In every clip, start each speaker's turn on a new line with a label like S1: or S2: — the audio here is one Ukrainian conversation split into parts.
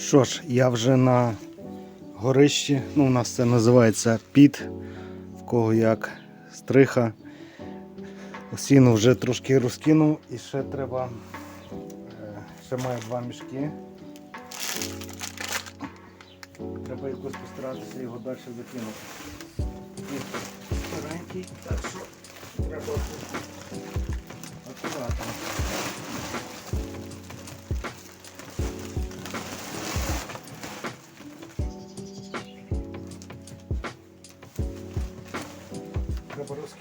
S1: Що ж, я вже на горищі. Ну, у нас це називається піт, в кого як стриха. Осіну вже трошки розкинув і ще треба. е, Ще маю два мішки. Треба якось постаратися його далі закинути. Старенький, так що треба акуратно.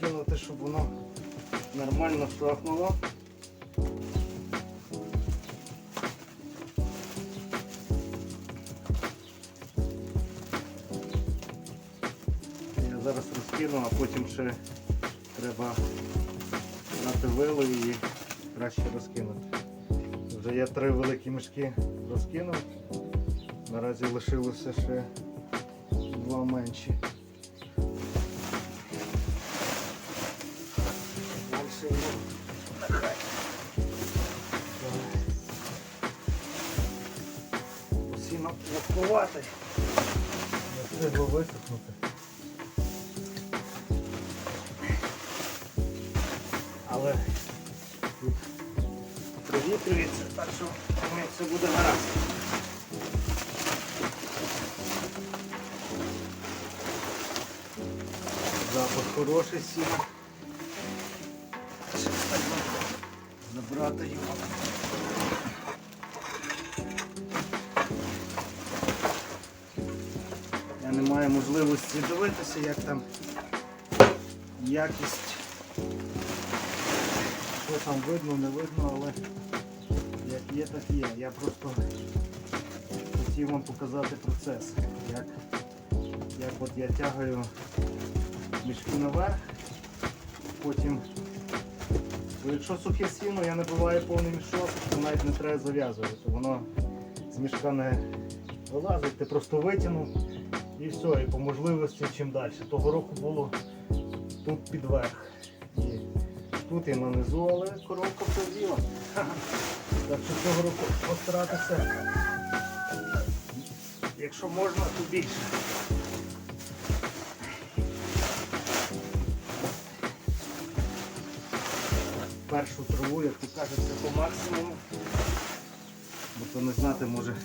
S1: Розкинути, щоб воно нормально шахнуло. Я зараз розкину, а потім ще треба брати вилу і краще розкинути. Вже я три великі мішки розкинув. Наразі лишилося ще два менші. Сіно треба висохнути. Але тут привітрюється, так що думаю, все буде гаразд. Запах хороший сіно. Ще забрати його. Я не маю можливості дивитися, як там якість. Що там видно, не видно, але як є, так є. Я просто хотів вам показати процес, як, як от я тягаю мішки наверх, потім Бо якщо сухе сіно, я набиваю повний мішок, то навіть не треба зав'язувати. Воно з мішка не вилазить, ти просто витягнув і все, і по можливості чим далі. Того року було тут під верх. І тут і нанизу, але коробка з'їла. Так що цього року постаратися, якщо можна, то більше. першу траву, як то кажеться, по максимуму. Бо то не знати може.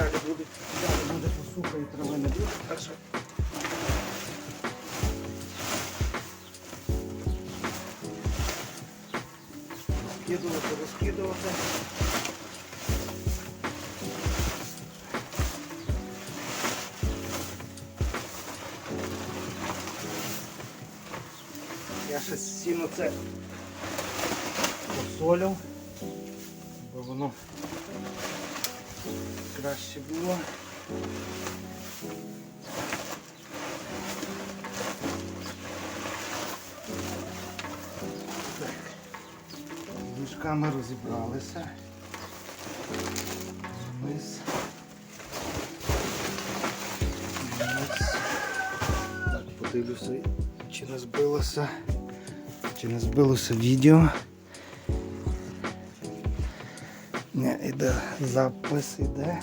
S1: Далі буде, буде посуха і трави не буде. Так що розкидувати. Я ще сіно це посолю, бо воно краще було. Так. Розібралися. Вниз. Вниз. Так, подивлюся, чи не збилося. Чи не збилося відео? Не, іде запис іде.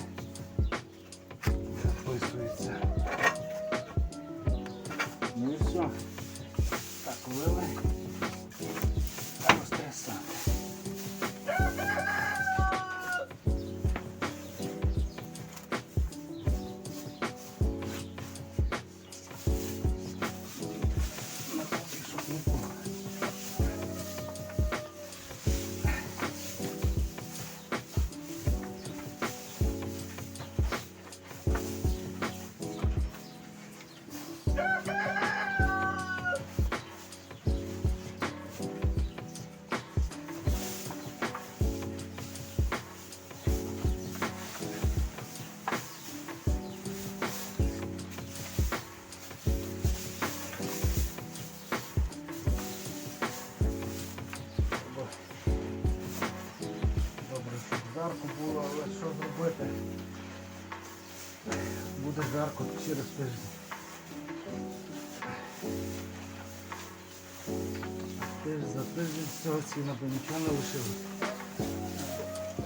S1: Жарко було, але що зробити? Буде жарко через тиждень. Тиждень за тиждень всього ціна би нічого не лишилось.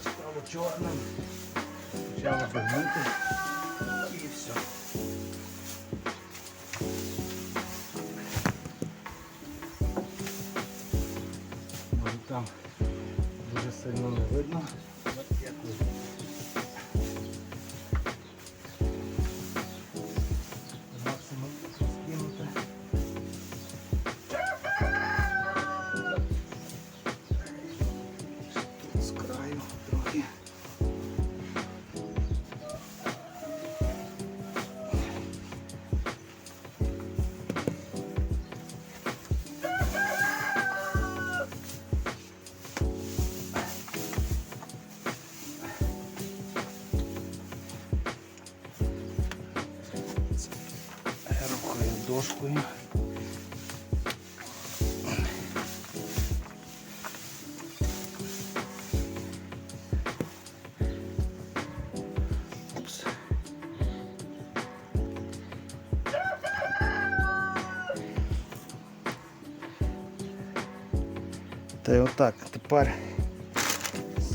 S1: Стало чорним. почала би гнити. І все. Там дуже сильно не видно. От Рухаю дошкою. Опс. Та й отак, тепер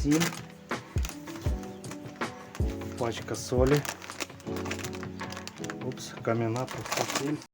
S1: сім. Пачка солі. Упс, кам'яна проста сіль.